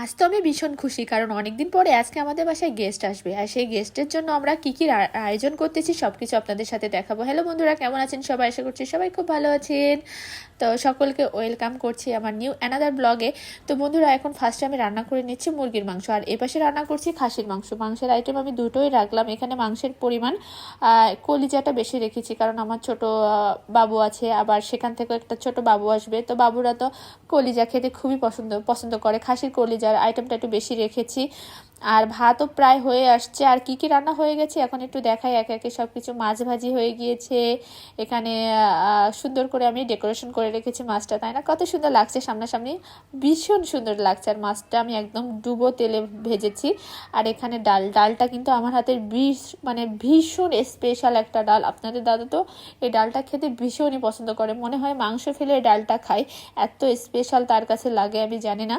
আজ তো আমি ভীষণ খুশি, কারণ অনেকদিন পরে আজকে আমাদের বাসায় গেস্ট আসবে। আর সেই গেস্টের জন্য আমরা কী কী আয়োজন করতেছি সব কিছু আপনাদের সাথে দেখাবো। হ্যালো বন্ধুরা, কেমন আছেন সবাই? আশা করছি সবাই খুব ভালো আছেন। তো সকলকে ওয়েলকাম করছি আমার নিউ অ্যানাদার ব্লগে তো বন্ধুরা, এখন ফার্স্টে আমি রান্না করে নিচ্ছি মুরগির মাংস। আর এপাশে রান্না করছি খাসির মাংস। মাংসের আইটেম আমি দুটোই রাখলাম। এখানে মাংসের পরিমাণ কলিজাটা বেশি রেখেছি, কারণ আমার ছোট বাবু আছে। আবার সেখান থেকে একটা ছোট বাবু আসবে। তো বাবুরা তো কলিজা খেতে খুবই পছন্দ পছন্দ করে। খাসির কলিজার আইটেমটা একটু বেশি রেখেছি। আর ভাতও প্রায় হয়ে আসছে। আর কি কি রান্না হয়ে গেছে এখন একটু দেখাই। একে একে সব কিছু মাছ ভাজি হয়ে গিয়েছে। এখানে সুন্দর করে আমি ডেকোরেশন করে রেখেছি মাছটা, তাই না? কত সুন্দর লাগছে সামনাসামনি। ভীষণ সুন্দর লাগছে। আর মাছটা আমি একদম ডুবো তেলে ভেজেছি। আর এখানে ডাল, ডালটা কিন্তু আমার হাতের বিষ মানে ভীষণ স্পেশাল একটা ডাল। আপনাদের দাদা তো এই ডালটা খেতে ভীষণই পছন্দ করে। মনে হয় মাংস ফেলে ডালটা খায়। এত স্পেশাল তার কাছে লাগে আমি জানি না।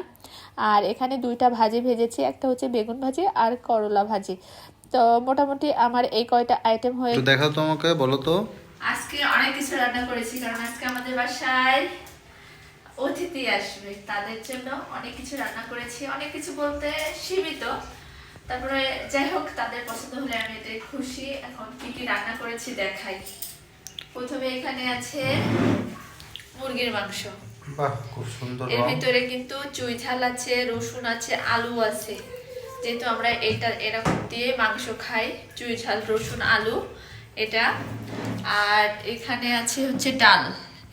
আর এখানে দুইটা ভাজি ভেজেছি। একটা হচ্ছে বেগুন ভাজি আর করলা ভাজি। তো মোটামুটি আমার এই কয়টা আইটেম হয়ে একটু দেখাও তো আমাকে বলো তো। আজকে অনেক কিছু রান্না করেছি কারণ আজকে আমাদের বাসায় অতিথি আসবে। তাদের জন্য অনেক কিছু রান্না করেছি অনেক কিছু বলতে সীমিত। তারপরে যাই হোক তাদের পছন্দ হলে আমি এটাই খুশি। এখন কি কি রান্না করেছি দেখাই। প্রথমে এখানে আছে মুরগির মাংস। বাহ খুব সুন্দর এর ভিতরে কিন্তু চুই ঝাল আছে রসুন আছে আলু আছে। যেহেতু আমরা এটা, এরকম দিয়ে মাংস খাই, চুই ঝাল, রসুন, আলু, এটা। আর এখানে আছে হচ্ছে ডাল,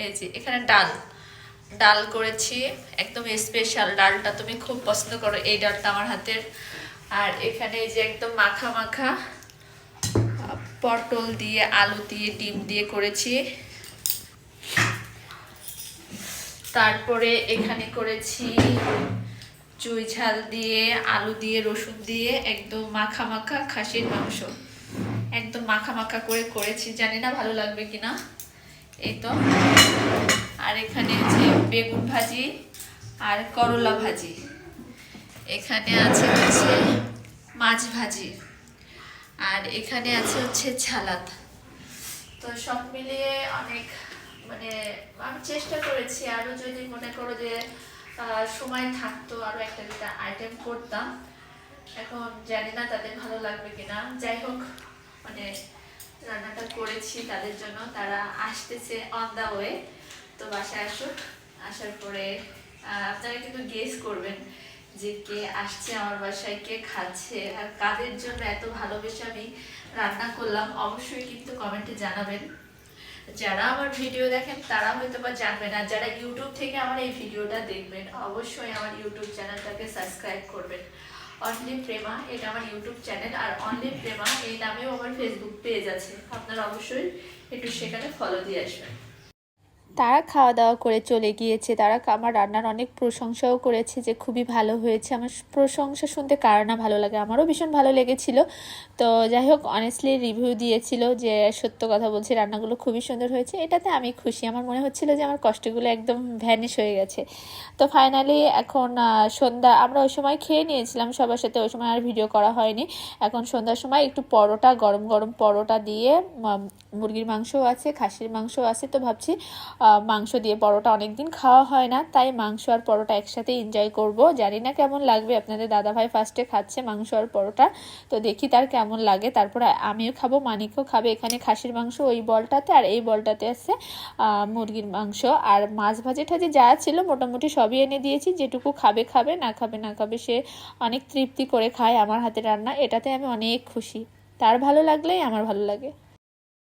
এই যে এখানে ডাল। ডাল করেছি, একদম স্পেশাল ডালটা তুমি খুব পছন্দ করো, এই ডালটা আমার হাতের। আর এখানে এই যে একদম মাখা মাখা পটল দিয়ে, আলু দিয়ে, ডিম দিয়ে করেছি। তারপরে এখানে করেছি চুই ঝাল দিয়ে, আলু দিয়ে, রসুন দিয়ে একদম মাখা মাখা খাসির মাংস। একদম মাখা মাখা করে করেছি, জানি না ভালো লাগবে কিনা। এই তো। আর এখানে আছে বেগুন ভাজি আর করলা ভাজি। এখানে আছে হচ্ছে মাছ ভাজি। আর এখানে আছে হচ্ছে ছালাদ। তো সব মিলিয়ে অনেক মানে আমি চেষ্টা করেছি আরও যদি মনে করো যে সময় থাকতো, আরও একটা দুটা আইটেম করতাম। এখন জানি না তাদের ভালো লাগবে কিনা। যাই হোক মানে রান্নাটা করেছি তাদের জন্য। তারা আসতেছে অন দা ওয়ে তো বাসায় আসুক। আসার পরে আপনারা কিন্তু গেস করবেন যে কে আসছে আমার বাসায়, কে খাচ্ছে, আর কাদের জন্য এত ভালোবেসে আমি রান্না করলাম। অবশ্যই কিন্তু কমেন্টে জানাবেন। যারা আমার ভিডিও দেখেন, তারা হয়তো বা জানবেন আর যারা ইউটিউব থেকে আমার এই ভিডিওটা দেখবেন, অবশ্যই আমার ইউটিউব চ্যানেলটাকে সাবস্ক্রাইব করবেন। অনলি প্রেমা, এটা আমার ইউটিউব চ্যানেল, আর অনলি প্রেমা, এই নামেও আমার ফেসবুক পেজ আছে। আপনারা অবশ্যই একটু সেখানে ফলো দিয়ে আসবেন। তারা খাওয়া দাওয়া করে চলে গিয়েছে। তারা আমার রান্নার অনেক প্রশংসাও করেছে যে খুবই ভালো হয়েছে। আমার প্রশংসা শুনতে কার না ভালো লাগে? আমারও ভীষণ ভালো লেগেছিল। তো যাই হোক অনেস্টলি রিভিউ দিয়েছিল যে সত্য কথা বলছি, রান্নাগুলো খুবই সুন্দর হয়েছে। এটাতে আমি খুশি। আমার মনে হচ্ছিল যে আমার কষ্টগুলো একদম ভ্যানিশ হয়ে গেছে। তো ফাইনালি এখন সন্ধ্যা, আমরা ওই সময় খেয়ে নিয়েছিলাম সবার সাথে। ওই সময় আর ভিডিও করা হয়নি। এখন সন্ধ্যার সময় একটু পরোটা, গরম গরম পরোটা দিয়ে মুরগির মাংসও আছে, খাসির মাংসও আছে। তো ভাবছি মাংস দিয়ে পরোটা অনেকদিন খাওয়া হয় না, তাই মাংস আর পরোটা একসাথে এনজয় করব। জানি না কেমন লাগবে, আপনাদের দাদাভাই ফার্স্টে খাচ্ছে মাংস আর পরোটা, তো দেখি তার কেমন লাগে। তারপরে আমিও খাব, মানিকও খাবে এখানে খাসির মাংস ওই বলটাতে, আর এই বলটাতে আছে মুরগির মাংস। আর মাছ ভাজি টাজি যা ছিল মোটামুটি সবই এনে দিয়েছি, যেটুকু খাবে খাবে, না খাবে না খাবে সে অনেক তৃপ্তি করে খায় আমার হাতে রান্না, এটাতে আমি অনেক খুশি। তার ভালো লাগলেই আমার ভালো লাগে।